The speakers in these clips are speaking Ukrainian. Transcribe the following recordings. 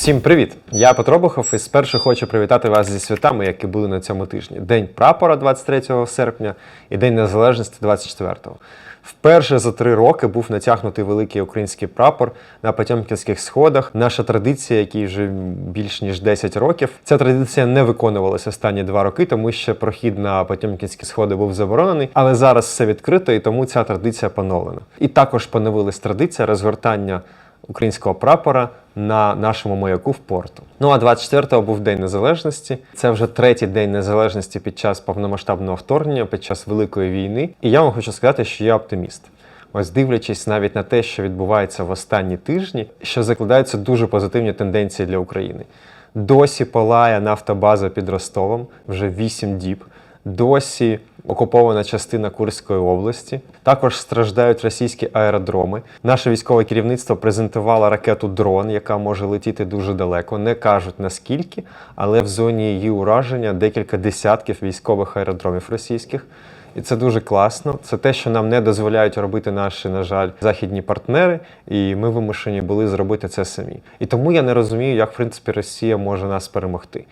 Всім привіт! Я Петро Бухов і спершу хочу привітати вас зі святами, які були на цьому тижні: День прапора 23 серпня і День Незалежності 24-го. Вперше за три роки був натягнутий великий український прапор на Потьомкінських сходах. Наша традиція, якій вже більш ніж 10 років. Ця традиція не виконувалася останні два роки, тому що прохід на Потьомкінські сходи був заборонений. Але зараз все відкрито, і тому ця традиція поновлена. І також поновилась традиція розгортання українського прапора на нашому маяку в порту. Ну а 24-го був День Незалежності. Це вже третій день незалежності під час повномасштабного вторгнення, під час Великої війни. І я вам хочу сказати, що я оптиміст. Ось дивлячись навіть на те, що відбувається в останні тижні, що закладаються дуже позитивні тенденції для України. Досі палає нафтобаза під Ростовом вже 8 діб. Досі окупована частина Курської області. Також страждають російські аеродроми. Наше військове керівництво презентувало ракету дрон, яка може летіти дуже далеко. Не кажуть наскільки, але в зоні її ураження декілька десятків військових аеродромів російських. І це дуже класно. Це те, що нам не дозволяють робити наші, на жаль, західні партнери, і ми вимушені були зробити це самі. І тому я не розумію, як в принципі Росія може нас перемогти.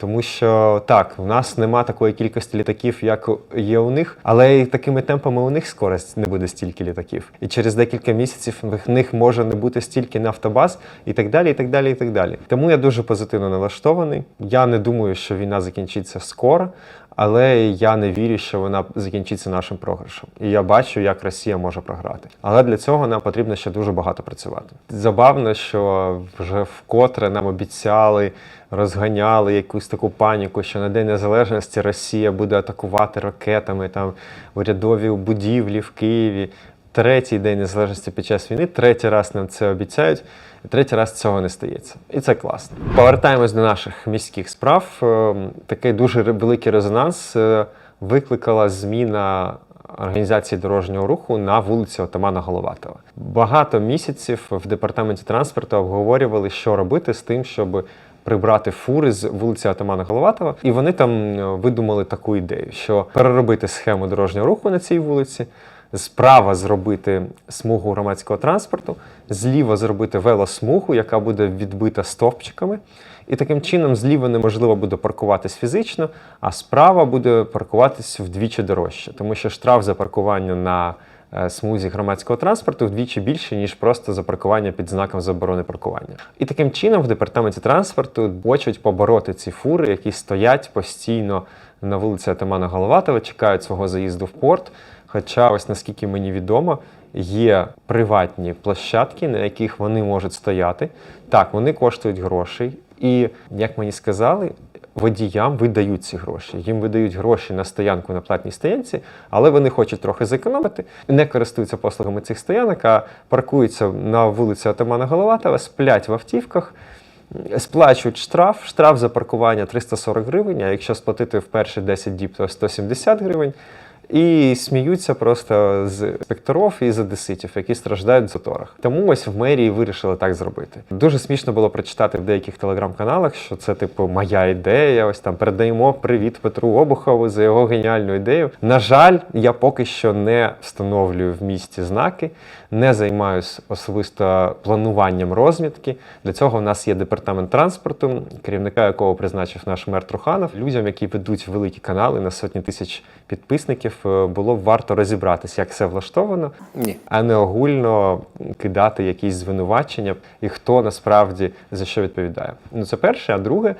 Тому що так, в нас нема такої кількості літаків, як є у них, але і такими темпами у них скорость не буде стільки літаків. І через декілька місяців в них може не бути стільки нафтобаз і так далі. і так далі, і так далі. Тому я дуже позитивно налаштований. Я не думаю, що війна закінчиться скоро, але я не вірю, що вона закінчиться нашим програшем. І я бачу, як Росія може програти. Але для цього нам потрібно ще дуже багато працювати. Забавно, що вже вкотре нам обіцяли, розганяли якусь таку паніку, що на День Незалежності Росія буде атакувати ракетами там урядові будівлі в Києві. Третій день незалежності під час війни, третій раз нам це обіцяють, і третій раз цього не стається. І це класно. Повертаємось до наших міських справ. Е, Такий дуже великий резонанс е, викликала зміна організації дорожнього руху на вулиці Отамана Головатова. Багато місяців в департаменті транспорту обговорювали, що робити з тим, щоб прибрати фури з вулиці Атамана Головатова, і вони там е, видумали таку ідею, що переробити схему дорожнього руху на цій вулиці. Справа зробити смугу громадського транспорту, зліва зробити велосмугу, яка буде відбита стовпчиками. І таким чином зліва неможливо буде паркуватись фізично, а справа буде паркуватись вдвічі дорожче, тому що штраф за паркування на е, смузі громадського транспорту вдвічі більше, ніж просто за паркування під знаком заборони паркування. І таким чином в департаменті транспорту хочуть побороти ці фури, які стоять постійно на вулиці Атамана Головатова, чекають свого заїзду в порт. Хоча, ось наскільки мені відомо, є приватні площадки, на яких вони можуть стояти. Так, вони коштують грошей. І, як мені сказали, водіям видають ці гроші. Їм видають гроші на стоянку на платній стоянці, але вони хочуть трохи зекономити, не користуються послугами цих стоянок, а паркуються на вулиці Атамана Головатова, сплять в автівках. Сплачують штраф, штраф за паркування 340 гривень, а якщо сплатити в перші 10 діб, то 170 гривень. І сміються просто з інспекторів і з одеситів, які страждають в заторах. Тому ось в мерії вирішили так зробити. Дуже смішно було прочитати в деяких телеграм-каналах, що це типу моя ідея. Ось там передаємо привіт Петру Обухову за його геніальну ідею. На жаль, я поки що не встановлюю в місті знаки, не займаюся особисто плануванням розмітки. Для цього в нас є департамент транспорту, керівника якого призначив наш мер Труханов. Людям, які ведуть великі канали на сотні тисяч підписників, було б варто розібратися, як все влаштовано, Ні. а не огульно кидати якісь звинувачення і хто насправді за що відповідає. Ну це перше, а друге.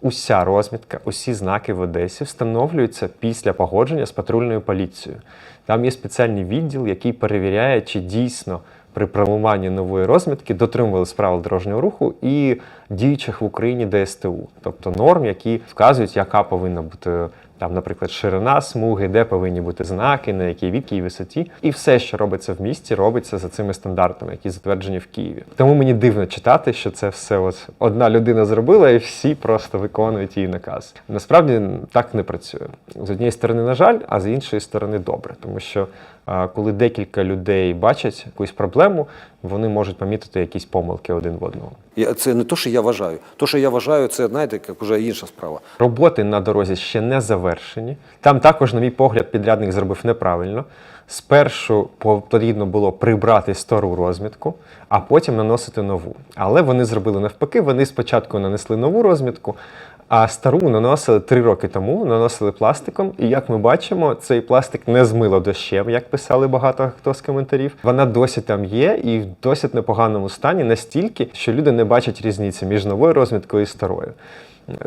Уся розмітка, усі знаки в Одесі встановлюються після погодження з патрульною поліцією. Там є спеціальний відділ, який перевіряє, чи дійсно при формуванні нової розмітки дотримувались правил дорожнього руху і діючих в Україні ДСТУ, тобто норм, які вказують, яка повинна бути там, наприклад, ширина смуги, де повинні бути знаки, на якій відкій висоті, і все, що робиться в місті, робиться за цими стандартами, які затверджені в Києві. Тому мені дивно читати, що це все от одна людина зробила, і всі просто виконують її наказ. Насправді так не працює. З однієї сторони, на жаль, а з іншої сторони, добре, тому що коли декілька людей бачать якусь проблему, вони можуть помітити якісь помилки один в одного. Я, це не то, що я вважаю. То, що я вважаю, це знаєте, як вже інша справа. Роботи на дорозі ще не завершені. Там також, на мій погляд, підрядник зробив неправильно. Спершу потрібно було прибрати стару розмітку, а потім наносити нову. Але вони зробили навпаки. Вони спочатку нанесли нову розмітку, а стару наносили три роки тому, наносили пластиком. І як ми бачимо, цей пластик не змило дощем, як писали багато хто з коментарів. Вона досі там є і в досить непоганому стані, настільки, що люди не бачать різниці між новою розміткою і старою.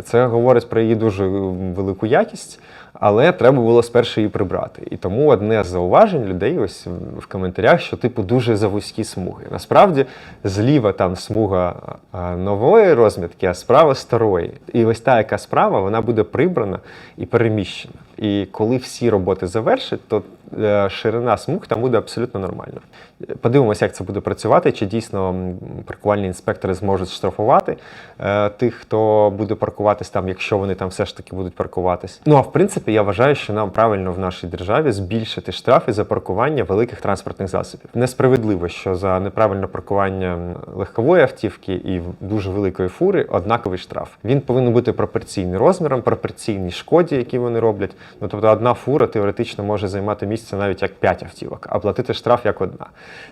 Це говорить про її дуже велику якість, але треба було спершу її прибрати. І тому одне з зауважень людей ось в коментарях, що типу дуже завузькі смуги. Насправді зліва там смуга нової розмітки, а справа старої. І ось та, яка справа, вона буде прибрана і переміщена. І коли всі роботи завершать, то е, ширина смуг там буде абсолютно нормально. Подивимося, як це буде працювати, чи дійсно паркувальні інспектори зможуть штрафувати е, тих, хто буде паркуватись там, якщо вони там все ж таки будуть паркуватись. Ну а в принципі, я вважаю, що нам правильно в нашій державі збільшити штрафи за паркування великих транспортних засобів. Несправедливо, що за неправильне паркування легкової автівки і дуже великої фури однаковий штраф. Він повинен бути пропорційний розміром, пропорційній шкоді, які вони роблять. Ну тобто, одна фура теоретично може займати місце навіть як 5 автівок, а платити штраф як одна.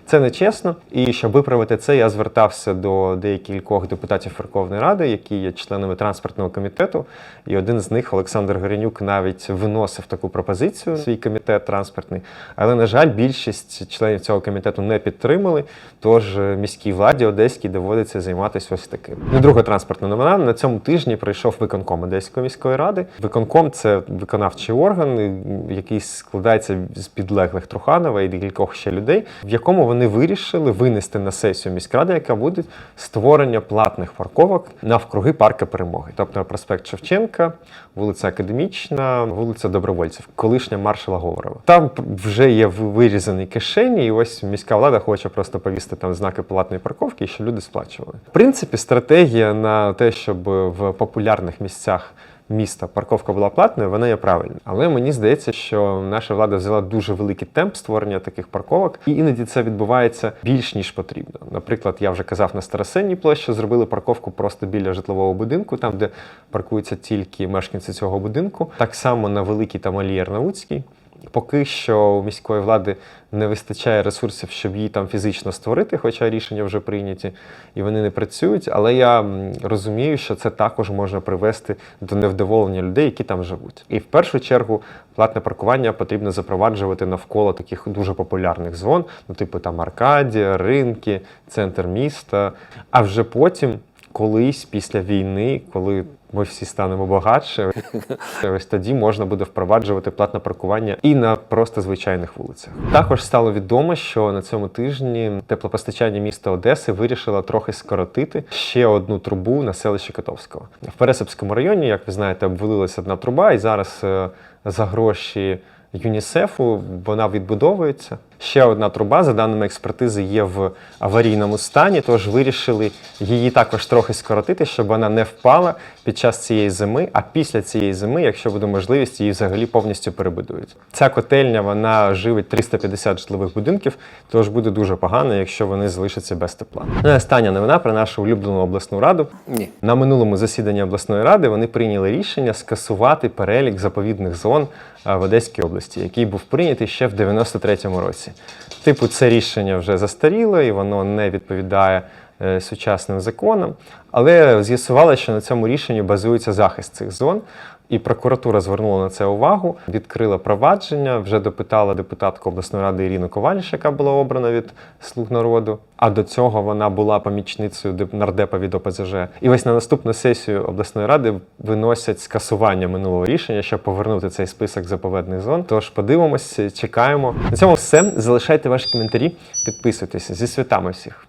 Це не чесно. І щоб виправити це, я звертався до деякількох депутатів Верховної Ради, які є членами транспортного комітету. І один з них, Олександр Горенюк, навіть виносив таку пропозицію свій комітет транспортний. Але, на жаль, більшість членів цього комітету не підтримали. Тож міській владі Одеській доводиться займатися ось таким. Ну, друга транспортна новина. На цьому тижні прийшов виконком Одеської міської ради. Виконком це виконавчий орган, який складається з підлеглих Труханова і декількох ще людей, в якому вони вирішили винести на сесію міськради, яка буде створення платних парковок навкруги парка перемоги, тобто проспект Шевченка, вулиця Академічна, вулиця Добровольців, колишня маршала Говорова. Там вже є вирізані кишені, і ось міська влада хоче просто повісти там знаки платної парковки, і що люди сплачували. В принципі, стратегія на те, щоб в популярних місцях міста парковка була платною, вона є правильною. Але мені здається, що наша влада взяла дуже великий темп створення таких парковок, і іноді це відбувається більш ніж потрібно. Наприклад, я вже казав на Старосинній площі, зробили парковку просто біля житлового будинку, там де паркуються тільки мешканці цього будинку. Так само на великій та малій Арнаутській. Поки що у міської влади не вистачає ресурсів, щоб її там фізично створити, хоча рішення вже прийняті і вони не працюють. Але я розумію, що це також може привести до невдоволення людей, які там живуть. І в першу чергу платне паркування потрібно запроваджувати навколо таких дуже популярних зон, ну типу там Аркадія, ринки, центр міста. А вже потім. Колись після війни, коли ми всі станемо багатше, ось тоді можна буде впроваджувати платне паркування і на просто звичайних вулицях. Також стало відомо, що на цьому тижні теплопостачання міста Одеси вирішило трохи скоротити ще одну трубу на селищі Котовського. В Пересипському районі, як ви знаєте, обвалилася одна труба, і зараз е, за гроші. ЮНІСЕФу вона відбудовується. Ще одна труба, за даними експертизи, є в аварійному стані, тож вирішили її також трохи скоротити, щоб вона не впала під час цієї зими. А після цієї зими, якщо буде можливість, її взагалі повністю перебудують. Ця котельня вона живить 350 житлових будинків, тож буде дуже погано, якщо вони залишаться без тепла. Ну і остання новина про нашу улюблену обласну раду. Ні. На минулому засіданні обласної ради вони прийняли рішення скасувати перелік заповідних зон в Одеській області, який був прийнятий ще в 93-му році. Типу, це рішення вже застаріло і воно не відповідає е, сучасним законам. Але з'ясувалося, що на цьому рішенні базується захист цих зон. І прокуратура звернула на це увагу, відкрила провадження, вже допитала депутатку обласної ради Ірину Ковальш, яка була обрана від слуг народу. А до цього вона була помічницею деп- нардепа від ОПЗЖ. І ось на наступну сесію обласної ради виносять скасування минулого рішення, щоб повернути цей список заповедних зон. Тож подивимось, чекаємо. На цьому все. Залишайте ваші коментарі, підписуйтесь зі святами всіх.